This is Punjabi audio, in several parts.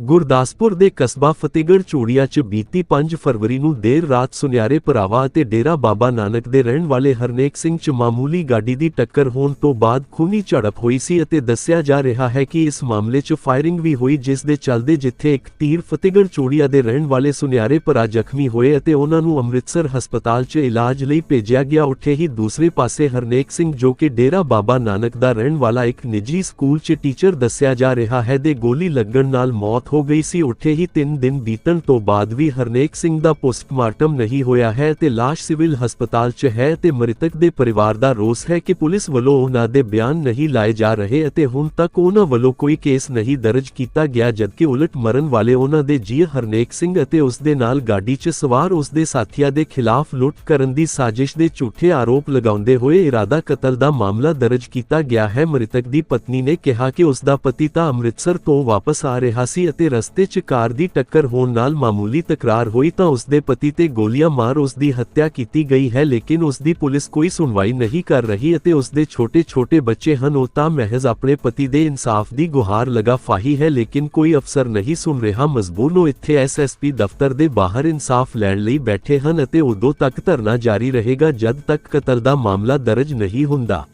ਗੁਰਦਾਸਪੁਰ ਦੇ ਕਸਬਾ ਫਤਿਹਗੜ੍ਹ ਚੂੜੀਆ 'ਚ ਬੀਤੀ 5 ਫਰਵਰੀ ਨੂੰ ਦੇਰ ਰਾਤ ਸੁਨਿਆਰੇ ਭਰਾਵਾ ਅਤੇ ਡੇਰਾ ਬਾਬਾ ਨਾਨਕ ਦੇ ਰਹਿਣ ਵਾਲੇ ਹਰਨੇਕ ਸਿੰਘ 'ਚ ਮਾਮੂਲੀ ਗਾਡੀ ਦੀ ਟੱਕਰ ਹੋਣ ਤੋਂ ਬਾਅਦ ਖੂਨੀ ਝੜਪ ਹੋਈ ਸੀ ਅਤੇ ਦੱਸਿਆ ਜਾ ਰਿਹਾ ਹੈ ਕਿ ਇਸ ਮਾਮਲੇ 'ਚ ਫਾਇਰਿੰਗ ਵੀ ਹੋਈ ਜਿਸ ਦੇ ਚੱਲਦੇ ਜਿੱਥੇ ਇੱਕ ਤੀਰ ਫਤਿਹਗੜ੍ਹ ਚੂੜੀਆ ਦੇ ਰਹਿਣ ਵਾਲੇ ਸੁਨਿਆਰੇ ਭਰਾ ਜ਼ਖਮੀ ਹੋਏ ਅਤੇ ਉਹਨਾਂ ਨੂੰ ਅੰਮ੍ਰਿਤਸਰ ਹਸਪਤਾਲ 'ਚ ਇਲਾਜ ਲਈ ਭੇਜਿਆ ਗਿਆ। ਉੱਥੇ ਹੀ ਦੂਸਰੇ ਪਾਸੇ ਹਰਨੇਕ ਸਿੰਘ ਜੋ ਕਿ ਡੇਰਾ ਬਾਬਾ ਨਾਨਕ ਦਾ ਰਹਿਣ ਵਾਲਾ ਇੱਕ ਨਿੱਜੀ ਸਕੂਲ 'ਚ ਟੀਚਰ ਦੱਸਿਆ ਜਾ ਰਿਹਾ ਹੈ ਦੇ ਗੋਲੀ ਲੱਗਣ ਨਾਲ ਮੌਤ ਹੋ ਗਈ ਸੀ। ਉੱਥੇ ਹੀ 3 ਦਿਨ ਬੀਤਣ ਤੋਂ ਬਾਅਦ ਵੀ ਹਰਨੇਕ ਸਿੰਘ ਦਾ ਪੋਸਟਮਾਰਟਮ ਨਹੀਂ ਹੋਇਆ ਹੈ ਤੇ ਲਾਸ਼ ਸਿਵਲ ਹਸਪਤਾਲ 'ਚ ਹੈ ਤੇ ਮ੍ਰਿਤਕ ਦੇ ਪਰਿਵਾਰ ਦਾ ਰੋਸ ਹੈ ਕਿ ਪੁਲਿਸ ਵੱਲੋਂ ਉਹਨਾਂ ਦੇ ਬਿਆਨ ਨਹੀਂ ਲਾਏ ਜਾ ਰਹੇ ਅਤੇ ਹੁਣ ਤੱਕ ਉਹਨਾਂ ਵੱਲੋਂ ਕੋਈ ਕੇਸ ਨਹੀਂ ਦਰਜ ਕੀਤਾ ਗਿਆ, ਜਦਕਿ ਉਲਟ ਮਰਨ ਵਾਲੇ ਉਹਨਾਂ ਦੇ ਜੀ ਹਰਨੇਕ ਸਿੰਘ ਅਤੇ ਉਸ ਦੇ ਨਾਲ ਗਾਡੀ 'ਚ ਸਵਾਰ ਉਸ ਦੇ ਸਾਥੀਆਂ ਦੇ ਖਿਲਾਫ ਲੁੱਟ ਕਰਨ ਦੀ ਸਾਜ਼ਿਸ਼ ਦੇ ਝੂਠੇ ਆਰੋਪ ਲਗਾਉਂਦੇ ਹੋਏ ਇਰਾਦਾ ਕਤਲ ਦਾ ਮਾਮਲਾ ਦਰਜ ਕੀਤਾ ਗਿਆ ਹੈ। ਮ੍ਰਿਤਕ ਦੀ ਪਤਨੀ ਨੇ ਕਿਹਾ ਕਿ ਉਸ ਦਾ ਪਤੀ ਤਾਂ ਅੰਮ੍ਰਿਤਸਰ ਤੋਂ ਵਾਪਸ ਆ ਰਿਹਾ ਸੀ ਅਤੇ ਰਸਤੇ 'ਚ ਕਾਰ ਦੀ ਟੱਕਰ ਹੋਣ ਨਾਲ ਮਾਮੂਲੀ ਤਕਰਾਰ ਹੋਈ ਤਾਂ ਉਸ ਦੇ ਪਤੀ ਤੇ ਗੋਲੀਆਂ ਮਾਰ ਉਸ ਦੀ ਹੱਤਿਆ ਕੀਤੀ ਗਈ ਹੈ ਲੇਕਿਨ ਉਸ ਦੀ ਪੁਲਿਸ ਕੋਈ ਸੁਣਵਾਈ ਨਹੀਂ ਕਰ ਰਹੀ ਅਤੇ ਉਸ ਦੇ ਛੋਟੇ-ਛੋਟੇ ਬੱਚੇ ਹਨ। ਉਹ ਤਾਂ ਮਹਿਜ਼ ਆਪਣੇ ਪਤੀ ਦੇ ਇਨਸਾਫ ਦੀ ਗੁਹਾਰ ਲਗਾ ਫਾਹੀ ਹੈ ਲੇਕਿਨ ਕੋਈ ਅਫਸਰ ਨਹੀਂ ਸੁਣ ਰਿਹਾ। ਮਜਬੂਰ ਨੂੰ ਇੱਥੇ ਐਸਐਸਪੀ ਦਫ਼ਤਰ ਦੇ ਬਾਹਰ ਇਨਸਾਫ ਲੈਣ ਲਈ ਬੈਠੇ ਹਨ ਅਤੇ ਉਦੋਂ ਤੱਕ ਧਰਨਾ ਜਾਰੀ ਰਹੇਗਾ ਜਦ ਤੱਕ ਕਤਲ ਦਾ ਮਾਮਲਾ ਦਰਜ ਨਹੀਂ ਹੁੰਦਾ।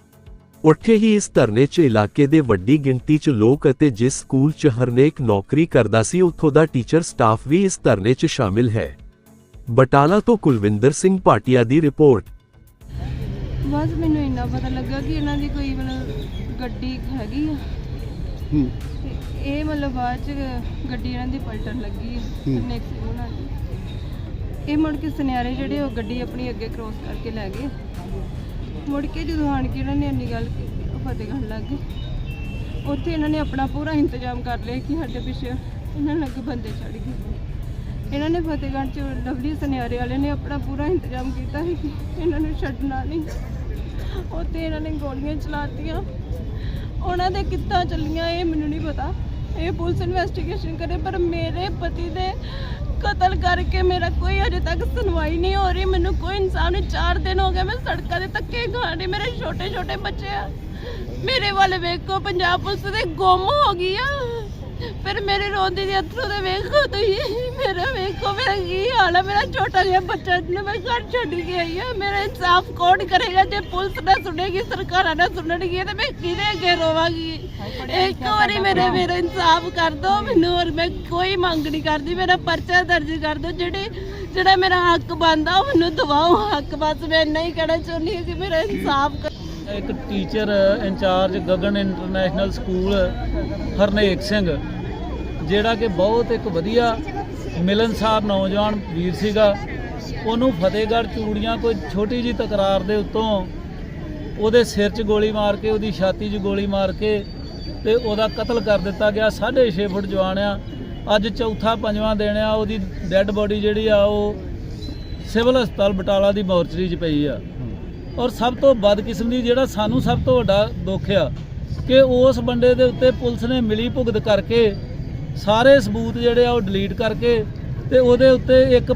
ਉੱਥੇ ਹੀ ਇਸ ਧਰਨੇ 'ਚ ਇਲਾਕੇ ਦੇ ਵੱਡੀ ਗਿਣਤੀ 'ਚ ਲੋਕ ਅਤੇ ਜਿਸ ਸਕੂਲ 'ਚ ਹਰਨੇਕ ਨੌਕਰੀ ਕਰਦਾ ਸੀ ਉੱਥੋਂ ਦਾ ਟੀਚਰ ਸਟਾਫ ਵੀ ਇਸ ਧਰਨੇ 'ਚ ਸ਼ਾਮਿਲ ਹੈ। ਬਟਾਲਾ ਤੋਂ ਕੁਲਵਿੰਦਰ ਸਿੰਘ ਭਾਟੀਆ ਦੀ ਰਿਪੋਰਟ। ਬਸ ਮੈਨੂੰ ਇੰਨਾ ਪਤਾ ਲੱਗਾ ਕਿ ਇਹਨਾਂ ਦੀ ਕੋਈ ਮਤਲਬ ਗੱਡੀ ਹੈਗੀ ਆ। ਹੂੰ। ਤੇ ਇਹ ਮਤਲਬ ਬਾਅਦ ਚ ਗੱਡੀ ਇਹਨਾਂ ਦੀ ਪਲਟਣ ਲੱਗੀ। ਨੈਕਸਟ ਉਹਨਾਂ ਦੀ। ਇਹ ਮੁੜ ਕੇ ਸੁਨਿਆਰੇ ਜਿਹੜੇ ਉਹ ਗੱਡੀ ਆਪਣੀ ਅੱਗੇ ਕ੍ਰੋਸ ਕਰਕੇ ਲੈ ਗਏ। ਮੁੜ ਕੇ ਜਦੋਂ ਆਣ ਕੇ ਇਹਨਾਂ ਨੇ ਇੰਨੀ ਗੱਲ ਕੀਤੀ, ਉਹ ਫਤਿਹਗੜ੍ਹ ਲੱਗ ਗਏ। ਉੱਥੇ ਇਹਨਾਂ ਨੇ ਆਪਣਾ ਪੂਰਾ ਇੰਤਜ਼ਾਮ ਕਰ ਲਿਆ ਕਿ ਸਾਡੇ ਪਿੱਛੇ ਇਹਨਾਂ ਨੂੰ ਬੰਦੇ ਚੜ ਗਏ ਇਹਨਾਂ ਨੇ ਫਤਿਹਗੜ੍ਹ ਚ ਲਵਲੀ ਸੁਨਿਆਰੇ ਵਾਲੇ ਨੇ ਆਪਣਾ ਪੂਰਾ ਇੰਤਜ਼ਾਮ ਕੀਤਾ ਸੀ ਕਿ ਇਹਨਾਂ ਨੂੰ ਛੱਡਣਾ ਨਹੀਂ। ਉੱਥੇ ਇਹਨਾਂ ਨੇ ਗੋਲੀਆਂ ਚਲਾਤੀਆਂ। ਉਹਨਾਂ ਦੇ ਕਿੱਦਾਂ ਚੱਲੀਆਂ, ਇਹ ਮੈਨੂੰ ਨਹੀਂ ਪਤਾ। ਇਹ ਪੁਲਿਸ ਇਨਵੈਸਟੀਗੇਸ਼ਨ ਕਰੇ, ਪਰ ਮੇਰੇ ਪਤੀ ਦੇ ਕਤਲ ਕਰਕੇ ਮੇਰਾ ਕੋਈ ਅਜੇ ਤੱਕ ਸੁਣਵਾਈ ਨਹੀਂ ਹੋ ਰਹੀ। ਮੈਨੂੰ ਕੋਈ ਇਨਸਾਨ ਨਹੀਂ 4 ਦਿਨ ਹੋ ਗਏ ਮੈਂ ਸੜਕਾਂ ਦੇ ਧੱਕੇ ਖਾਣ ਡਈ। ਮੇਰੇ ਛੋਟੇ ਛੋਟੇ ਬੱਚੇ ਆ। ਮੇਰੇ ਵੱਲ ਵੇਖੋ, ਪੰਜਾਬ ਪੁਲਿਸ ਦੇ ਗੁੰਮ ਹੋ ਗਈ ਆ। ਫਿਰ ਮੇਰੇ ਰੋਂਦੀ ਦੇ ਅਥਰੂ ਦੇ ਵੇਖੋ ਤੁਸੀਂ। ਮੇਰਾ ਵੇਖੋ, ਮੇਰਾ ਕੀ ਹਾਲ ਆ? ਮੇਰਾ ਛੋਟਾ ਜਿਹਾ ਬੱਚਾ ਜਿਹਨੂੰ ਮੈਂ ਘਰ ਛੱਡ ਕੇ ਆਈ ਆ। ਮੇਰਾ ਇਨਸਾਫ ਕੌਣ ਕਰੇਗਾ ਜੇ ਪੁਲਿਸ ਨਾ ਸੁਣੇਗੀ, ਸਰਕਾਰਾਂ ਨਾ ਸੁਣਨਗੀਆਂ ਤੇ ਮੈਂ ਕਿਹਦੇ ਅੱਗੇ ਰੋਵਾਂਗੀ? ਇੱਕ ਵਾਰੀ ਮੇਰੇ ਮੇਰਾ ਇਨਸਾਫ ਕਰ ਦਿਓ ਮੈਨੂੰ ਹੋਰ ਮੈਂ ਕੋਈ ਮੰਗ ਨਹੀਂ ਕਰਦੀ। ਮੇਰਾ ਪਰਚਾ ਦਰਜ ਕਰ ਦਿਓ ਜਿਹੜੇ, ਜਿਹੜਾ ਮੇਰਾ ਹੱਕ ਬਣਦਾ ਉਹ ਮੈਨੂੰ ਦਿਵਾਓ। ਹੱਕ ਬਸ ਮੈਂ ਇੰਨਾ ਕਹਿਣਾ ਚਾਹੁੰਦੀ ਹਾਂ ਕਿ ਮੇਰਾ ਇਨਸਾਫ ਇੱਕ teacher incharge Gagan international school, Harnek Singh. ਜਿਹੜਾ ਕਿ ਬਹੁਤ ਇੱਕ ਵਧੀਆ ਮਿਲਨਸਾਰ ਨੌਜਵਾਨ ਵੀਰ ਸੀਗਾ। ਉਹਨੂੰ ਫਤਿਹਗੜ੍ਹ ਚੂੜੀਆਂ ਕੋਈ ਛੋਟੀ ਜੀ ਤਕਰਾਰ ਦੇ ਉੱਤੋਂ ਉਹਦੇ ਸਿਰ 'ਚ ਗੋਲੀ ਮਾਰ ਕੇ, ਉਹਦੀ ਛਾਤੀ 'ਚ ਗੋਲੀ ਮਾਰ ਕੇ ਤੇ ਉਹਦਾ ਕਤਲ ਕਰ ਦਿੱਤਾ ਗਿਆ। 6.5 ਫੁੱਟ ਜਵਾਨ ਆ। ਅੱਜ ਚੌਥਾ ਪੰਜਵਾਂ ਦਿਨ ਆ। ਉਹਦੀ ਡੈੱਡ ਬੋਡੀ ਜਿਹੜੀ ਆ, ਉਹ ਸਿਵਲ ਹਸਪਤਾਲ ਬਟਾਲਾ ਦੀ ਮੋਰਚਰੀ 'ਚ ਪਈ ਆ। ਔਰ ਸਭ ਤੋਂ ਬਦਕਿਸਮਤੀ ਜਿਹੜਾ ਸਾਨੂੰ ਸਭ ਤੋਂ ਵੱਡਾ ਦੁੱਖ ਆ ਕਿ ਉਸ ਬੰਦੇ ਦੇ ਉੱਤੇ ਪੁਲਿਸ ਨੇ ਮਿਲੀ ਭੁਗਤ ਕਰਕੇ ਸਾਰੇ ਸਬੂਤ ਜਿਹੜੇ ਆ ਉਹ ਡਿਲੀਟ ਕਰਕੇ ਤੇ ਉਹਦੇ ਉੱਤੇ ਇੱਕ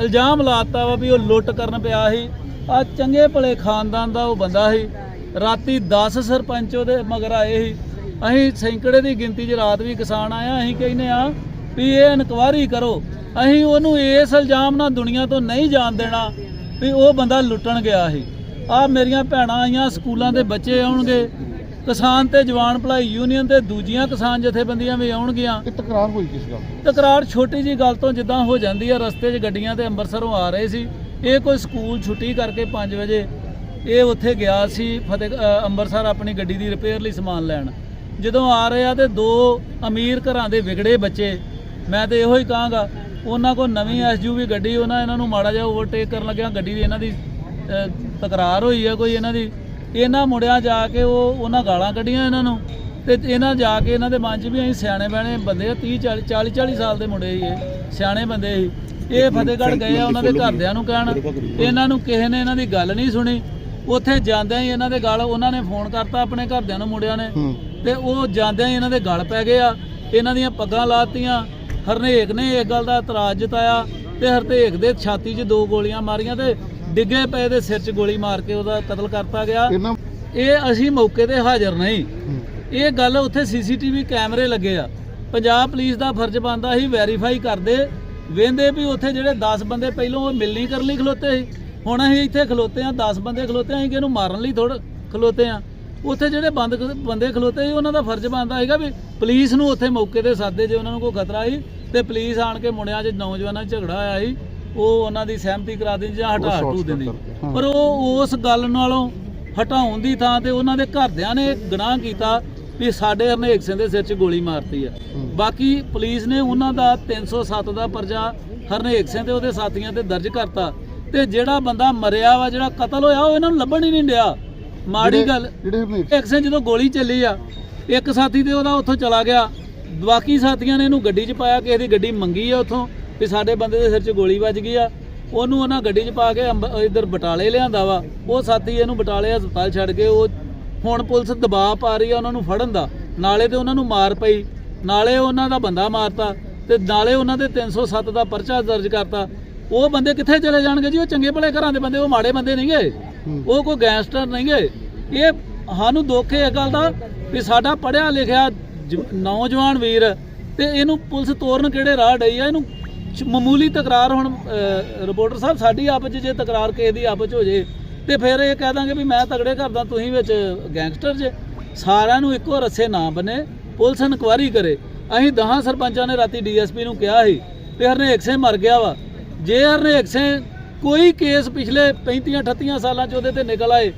ਇਲਜ਼ਾਮ ਲਾਤਾ ਵਾ ਵੀ ਉਹ ਲੁੱਟ ਕਰਨ ਪਿਆ ਸੀ। ਆ ਚੰਗੇ ਭਲੇ ਖਾਨਦਾਨ ਦਾ ਉਹ ਬੰਦਾ ਸੀ। ਰਾਤੀ 10 ਸਰਪੰਚ ਉਹਦੇ ਮਗਰ ਆਏ ਸੀ। ਅਸੀਂ ਸੈਂਕੜੇ ਦੀ ਗਿਣਤੀ 'ਚ ਰਾਤ ਵੀ ਕਿਸਾਨ ਆਇਆ ਅਸੀਂ ਕਹਿੰਦੇ ਆ ਵੀ ਇਹ ਇਨਕੁਆਰੀ ਕਰੋ। ਅਸੀਂ ਉਹਨੂੰ ਇਸ ਇਲਜ਼ਾਮ ਨਾਲ ਦੁਨੀਆ ਤੋਂ ਨਹੀਂ ਜਾਣ ਦੇਣਾ ਵੀ ਉਹ ਬੰਦਾ ਲੁੱਟਣ ਗਿਆ ਸੀ। ਆ ਮੇਰੀਆਂ ਭੈਣਾਂ ਆਈਆਂ, ਸਕੂਲਾਂ ਦੇ ਬੱਚੇ ਆਉਣਗੇ। ਕਿਸਾਨ ਤੇ ਜਵਾਨ ਭਲਾਈ ਯੂਨੀਅਨ ਤੇ ਦੂਜੀਆਂ ਕਿਸਾਨ ਜਥੇਬੰਦੀਆਂ ਵੀ ਆਉਣਗੀਆਂ। ਇਹ ਤਕਰਾਰ ਹੋਈ ਕਿਸ ਗੱਲ ਤਕਰਾਰ ਛੋਟੀ ਜੀ ਗੱਲ ਤੋਂ ਜਿੱਦਾਂ ਹੋ ਜਾਂਦੀ ਆ ਰਸਤੇ 'ਚ ਗੱਡੀਆਂ ਤੇ ਅੰਮ੍ਰਿਤਸਰੋਂ ਆ ਰਹੇ ਸੀ। ਇਹ ਕੋਈ ਸਕੂਲ ਛੁੱਟੀ ਕਰਕੇ 5 ਵਜੇ ਇਹ ਉੱਥੇ ਗਿਆ ਸੀ ਫਤਿਹ ਅ, ਅੰਮ੍ਰਿਤਸਰ ਆਪਣੀ ਗੱਡੀ ਦੀ ਰਿਪੇਅਰ ਲਈ ਸਮਾਨ ਲੈਣ। ਜਦੋਂ ਆ ਰਹੇ ਆ ਤੇ ਦੋ ਅਮੀਰ ਘਰਾਂ ਦੇ ਵਿਗੜੇ ਬੱਚੇ। ਮੈਂ ਤੇ ਇਹੋ ਹੀ ਕਹਾਂਗਾ ਉਹਨਾਂ ਕੋਲ ਨਵੀਂ ਐਸਯੂਵੀ ਗੱਡੀ ਉਹਨਾਂ ਇਹਨਾਂ ਨੂੰ ਮਾੜਾ ਜਿਹਾ ਓਵਰਟੇਕ ਕਰਨ ਲੱਗਿਆ ਗੱਡੀ ਦੀ ਇਹਨਾਂ ਦੀ ਅ, ਤਕਰਾਰ ਹੋਈ ਆ ਕੋਈ ਇਹਨਾਂ ਦੀ। ਇਹਨਾਂ ਮੁੰਡਿਆਂ ਜਾ ਕੇ ਉਹ ਉਹਨਾਂ ਗਾਲਾਂ ਕੱਢੀਆਂ ਇਹਨਾਂ ਨੂੰ ਤੇ ਇਹਨਾਂ ਜਾ ਕੇ ਇਹਨਾਂ ਦੇ ਮਨ 'ਚ ਵੀ ਅਸੀਂ ਸਿਆਣੇ ਬਹਿਣੇ ਬੰਦੇ ਆ 30 40 40 40 ਸਾਲ ਦੇ ਮੁੰਡੇ ਸੀ ਇਹ ਸਿਆਣੇ ਬੰਦੇ ਸੀ। ਇਹ ਫਤਿਹਗੜ੍ਹ ਗਏ ਆ ਉਹਨਾਂ ਦੇ ਘਰਦਿਆਂ ਨੂੰ ਕਹਿਣ ਇਹਨਾਂ ਨੂੰ ਕਿਸੇ ਨੇ ਇਹਨਾਂ ਦੀ ਗੱਲ ਨਹੀਂ ਸੁਣੀ। ਉੱਥੇ ਜਾਂਦਿਆਂ ਹੀ ਇਹਨਾਂ ਦੇ ਗਲ ਉਹਨਾਂ ਨੇ ਫੋਨ ਕਰਤਾ ਆਪਣੇ ਘਰਦਿਆਂ ਨੂੰ ਮੁੰਡਿਆਂ ਨੇ। ਹੂੰ। ਤੇ ਉਹ ਜਾਂਦਿਆਂ ਹੀ ਇਹਨਾਂ ਦੇ ਗਲ ਪੈ ਗਏ ਆ। ਇਹਨਾਂ ਦੀਆਂ ਪੱਗਾਂ ਲਾਤੀਆਂ ਹਰਨੇਕ ਨੇ ਇਸ ਗੱਲ ਦਾ ਇਤਰਾਜ਼ ਜਤਾਇਆ ਤੇ ਹਰਨੇਕ ਦੇ ਛਾਤੀ 'ਚ ਦੋ ਗੋਲੀਆਂ ਮਾਰੀਆਂ ਤੇ ਡਿੱਗੇ ਪਏ ਦੇ ਸਿਰ 'ਚ ਗੋਲੀ ਮਾਰ ਕੇ ਉਹਦਾ ਕਤਲ ਕਰਤਾ ਗਿਆ। ਇਹਨਾਂ ਇਹ ਅਸੀਂ ਮੌਕੇ ਤੇ ਹਾਜ਼ਰ ਨਹੀਂ। ਇਹ ਗੱਲ ਉੱਥੇ ਸੀਸੀਟੀਵੀ ਕੈਮਰੇ ਲੱਗੇ ਆ। ਪੰਜਾਬ ਪੁਲਿਸ ਦਾ ਫਰਜ਼ ਬਣਦਾ ਸੀ ਵੈਰੀਫਾਈ ਕਰਦੇ। ਵੇਂਦੇ ਵੀ ਉੱਥੇ ਜਿਹੜੇ 10 ਬੰਦੇ ਪਹਿਲੋਂ ਉਹ ਮਿਲਣੀ ਕਰਨ ਲਈ ਖਲੋਤੇ ਸੀ। ਹੁਣ ਅਸੀਂ ਇੱਥੇ ਖਲੋਤੇ ਆ 10 ਬੰਦੇ ਖਲੋਤੇ ਆ ਅਸੀਂ ਕਿਹਨੂੰ ਮਾਰਨ ਲਈ ਥੋੜਾ ਖਲੋਤੇ ਆ ਉੱਥੇ ਜਿਹੜੇ ਬੰਦ ਬੰਦੇ ਖਲੋਤੇ ਸੀ ਉਹਨਾਂ ਦਾ ਫਰਜ਼ ਬਣਦਾ ਸੀਗਾ ਵੀ ਪੁਲਿਸ ਨੂੰ ਉੱਥੇ ਮੌਕੇ ਤੇ ਸਾਦੇ ਜੇ ਉਹਨਾਂ ਨੂੰ ਕੋਈ ਖਤਰਾ ਸੀ। ਤੇ ਪੁਲਿਸ ਆਣ ਕੇ ਮੁੰਡਿਆਂ 'ਚ ਨੌਜਵਾਨਾਂ 'ਚ ਝਗੜਾ ਹੋਇਆ ਸੀ। ਉਹ ਉਹਨਾਂ ਦੀ ਸਹਿਮਤੀ ਕਰਾ ਦਿੰਦੀ ਜਾਂ ਹਟਾ ਹਟੂ ਦਿੰਦੀ। ਪਰ ਉਹ ਉਸ ਗੱਲ ਨਾਲੋਂ ਹਟਾਉਣ ਦੀ ਥਾਂ ਤੇ ਉਹਨਾਂ ਦੇ ਘਰਦਿਆਂ ਨੇ ਗੁਨਾਹ ਕੀਤਾ ਵੀ ਸਾਡੇ ਹਰਨੇਕ ਸਿੰਘ ਦੇ ਸਿਰ 'ਚ ਗੋਲੀ ਮਾਰਤੀ ਆ। ਬਾਕੀ ਪੁਲਿਸ ਨੇ ਉਹਨਾਂ ਦਾ 307 ਦਾ ਪਰਚਾ ਹਰਨੇਕ ਸਿੰਘ ਤੇ ਉਹਦੇ ਸਾਥੀਆਂ ਤੇ ਦਰਜ ਕਰਤਾ। ਤੇ ਜਿਹੜਾ ਬੰਦਾ ਮਰਿਆ ਵਾ ਜਿਹੜਾ ਕਤਲ ਹੋਇਆ ਉਹ ਇਹਨਾਂ ਨੂੰ ਲੱਭਣ ਹੀ ਨਹੀਂ ਡਿਆ। ਮਾੜੀ ਗੱਲ। ਇੱਕ ਸਿੰਘ ਜਦੋਂ ਗੋਲੀ ਚੱਲੀ ਆ ਇੱਕ ਸਾਥੀ ਤੇ ਉਹਦਾ ਉੱਥੋਂ ਚਲਾ ਗਿਆ। ਬਾਕੀ ਸਾਥੀਆਂ ਨੇ ਇਹਨੂੰ ਗੱਡੀ 'ਚ ਪਾਇਆ ਕਿਸੇ ਦੀ ਗੱਡੀ ਮੰਗੀ ਆ ਉੱਥੋਂ। ਵੀ ਸਾਡੇ ਬੰਦੇ ਦੇ ਸਿਰ 'ਚ ਗੋਲੀ ਵੱਜ ਗਈ ਆ, ਉਹਨੂੰ ਉਹਨਾਂ ਗੱਡੀ 'ਚ ਪਾ ਕੇ ਅੰਬ- ਇੱਧਰ ਬਟਾਲੇ ਲਿਆਂਦਾ ਵਾ। ਉਹ ਸਾਥੀ ਇਹਨੂੰ ਬਟਾਲੇ ਹਸਪਤਾਲ ਛੱਡ ਕੇ, ਉਹ ਹੁਣ ਪੁਲਿਸ ਦਬਾਅ ਪਾ ਰਹੀ ਆ ਉਹਨਾਂ ਨੂੰ ਫੜਨ ਦਾ। ਨਾਲੇ ਤੇ ਉਹਨਾਂ ਨੂੰ ਮਾਰ ਪਈ, ਨਾਲੇ ਉਹਨਾਂ ਦਾ ਬੰਦਾ ਮਾਰਤਾ ਤੇ ਨਾਲੇ ਉਹਨਾਂ ਦੇ 307 ਦਾ ਪਰਚਾ ਦਰਜ ਕਰਤਾ। ਉਹ ਬੰਦੇ ਕਿੱਥੇ ਚਲੇ ਜਾਣਗੇ ਜੀ? ਉਹ ਚੰਗੇ ਭਲੇ ਘਰਾਂ ਦੇ ਬੰਦੇ, ਉਹ ਮਾੜੇ ਬੰਦੇ ਨਹੀਂ ਗਏ ਉਹ ਕੋਈ ਗੈਂਗਸਟਰ ਨਹੀਂ ਗਏ ਇਹ ਸਾਨੂੰ ਦੁੱਖ ਹੈ ਇਹ ਗੱਲ ਦਾ ਵੀ ਸਾਡਾ ਪੜਿਆ ਲਿਖਿਆ ਜ- ਨੌਜਵਾਨ ਵੀਰ ਤੇ ਇਹਨੂੰ ਪੁਲਿਸ ਤੋਰਨ ਕਿਹੜੇ ਰਾਹ ਡਈ ਆ? ਇਹਨੂੰ ਮਾਮੂਲੀ ਤਕਰਾਰ ਹੁਣ ਰਿਪੋਰਟਰ ਸਾਹਿਬ, ਸਾਡੀ ਆਪਸ 'ਚ ਜੇ ਤਕਰਾਰ ਕਿਸੇ ਦੀ ਆਪਸ 'ਚ ਹੋ ਜੇ, ਤੇ ਫਿਰ ਇਹ ਕਹਿ ਦਾਂਗੇ ਵੀ ਮੈਂ ਤਗੜੇ ਕਰਦਾ ਤੁਸੀਂ ਵਿੱਚ ਗੈਂਗਸਟਰ ਜੇ, ਸਾਰਿਆਂ ਨੂੰ ਇੱਕੋ ਰੱਸੇ ਨਾ ਬਨੇ, ਪੁਲਿਸ ਇਨਕੁਆਇਰੀ ਕਰੇ। ਅਸੀਂ 10 ਸਰਪੰਚਾਂ ਨੇ ਰਾਤੀ ਡੀਐਸਪੀ ਨੂੰ ਕਿਹਾ ਸੀ, ਵੀ ਹਰਨੇਕ ਸਿੰਘ ਮਰ ਗਿਆ ਵਾ। ਜੇ ਹਰਨੇਕ ਸਿੰਘ ਕੋਈ ਕੇਸ ਪਿਛਲੇ 35 38 ਸਾਲਾਂ 'ਚ ਉਹਦੇ ਤੇ ਨਿਕਲ ਆਏ,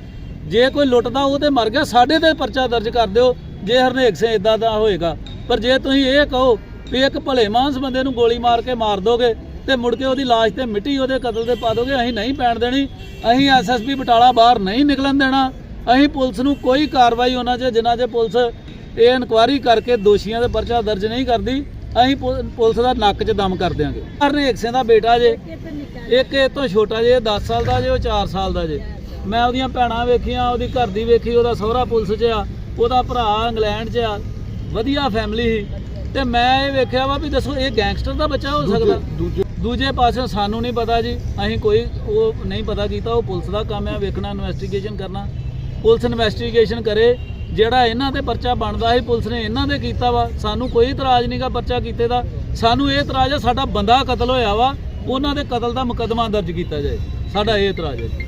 ਜੇ ਕੋਈ ਲੁੱਟਦਾ, ਉਹ ਤੇ ਮਰ ਗਿਆ, ਸਾਡੇ ਤੇ ਪਰਚਾ ਦਰਜ ਕਰ ਦਿਓ, ਜੇ ਹਰਨੇਕ ਸਿੰਘ ਇਦਾਂ ਦਾ ਹੋਏਗਾ। ਪਰ ਜੇ ਤੁਸੀਂ ਇਹ ਕਹੋ ਵੀ ਇੱਕ ਭਲੇ ਮਾਨਸ ਬੰਦੇ ਨੂੰ ਗੋਲੀ ਮਾਰ ਕੇ ਮਾਰ ਦੋਗੇ ਤੇ ਮੁੜ ਕੇ ਉਹਦੀ ਲਾਸ਼ ਤੇ ਮਿੱਟੀ ਉਹਦੇ ਕਤਲ ਦੇ ਪਾ ਦੋਗੇ, ਅਸੀਂ ਨਹੀਂ ਪੈਣ ਦੇਣੀ। ਅਸੀਂ ਐਸਐਸਪੀ ਬਟਾਲਾ ਬਾਹਰ ਨਹੀਂ ਨਿਕਲਣ ਦੇਣਾ। ਅਸੀਂ ਪੁਲਿਸ ਨੂੰ ਕੋਈ ਕਾਰਵਾਈ ਉਹਨਾਂ 'ਚ, ਜਿਨ੍ਹਾਂ 'ਚ ਪੁਲਿਸ ਇਹ ਇਨਕੁਆਇਰੀ ਕਰਕੇ ਦੋਸ਼ੀਆਂ ਦੇ ਪਰਚਾ ਦਰਜ ਨਹੀਂ ਕਰਦੀ, ਅਸੀਂ ਪੁ- ਪੁਲਿਸ ਦਾ ਨੱਕ 'ਚ ਦਮ ਕਰ ਦਿਆਂਗੇ। ਹਰਨੇਕ ਸਿੰਘ ਦਾ ਬੇਟਾ ਜੇ। ਇੱਕ ਇਹ ਤੋਂ ਛੋਟਾ ਜੇ 10 ਸਾਲ ਦਾ ਜੇ, ਉਹ 4 ਸਾਲ ਦਾ ਜੇ। ਮੈਂ ਉਹਦੀਆਂ ਭੈਣਾਂ ਵੇਖੀਆਂ, ਉਹਦੀ ਘਰ ਦੀ ਵੇਖੀ, ਉਹਦਾ ਸਹੁਰਾ ਪੁਲਿਸ 'ਚ ਆ, ਉਹਦਾ ਭਰਾ ਇੰਗਲੈਂਡ 'ਚ ਆ। ਵਧੀਆ ਫੈਮਿਲੀ ਸੀ। ਤੇ ਮੈਂ ਇਹ ਵੇਖਿਆ ਵਾ ਵੀ ਦੱਸੋ ਇਹ ਗੈਂਗਸਟਰ ਦਾ ਬੱਚਾ ਹੋ ਸਕਦਾ? ਦੂਜੇ ਦੂਜੇ ਪਾਸੇ ਸਾਨੂੰ ਨਹੀਂ ਪਤਾ ਜੀ। ਅਸੀਂ ਕੋਈ ਉਹ ਨਹੀਂ ਪਤਾ ਕੀਤਾ ਉਹ ਪੁਲਿਸ ਦਾ ਕੰਮ ਹੈ ਵੇਖਣਾ ਇਨਵੈਸਟੀਗੇਸ਼ਨ ਕਰਨਾ। ਪੁਲਿਸ ਇਨਵੈਸਟੀਗੇਸ਼ਨ ਕਰੇ ਜਿਹੜਾ ਇਹਨਾਂ ਤੇ ਪਰਚਾ ਬਣਦਾ ਸੀ ਪੁਲਿਸ ਨੇ ਇਹਨਾਂ ਦੇ ਕੀਤਾ ਵਾ। ਸਾਨੂੰ ਕੋਈ ਇਤਰਾਜ਼ ਨਹੀਂਗਾ ਪਰਚਾ ਕੀਤੇ ਦਾ। ਸਾਨੂੰ ਇਹ ਇਤਰਾਜ਼ ਹੈ ਸਾਡਾ ਬੰਦਾ ਕਤਲ ਹੋਇਆ ਵਾ ਉਹਨਾਂ ਦੇ ਕਤਲ ਦਾ ਮੁਕੱਦਮਾ ਦਰਜ ਕੀਤਾ ਜਾਏ। ਸਾਡਾ ਇਹ ਇਤਰਾਜ਼ ਹੈ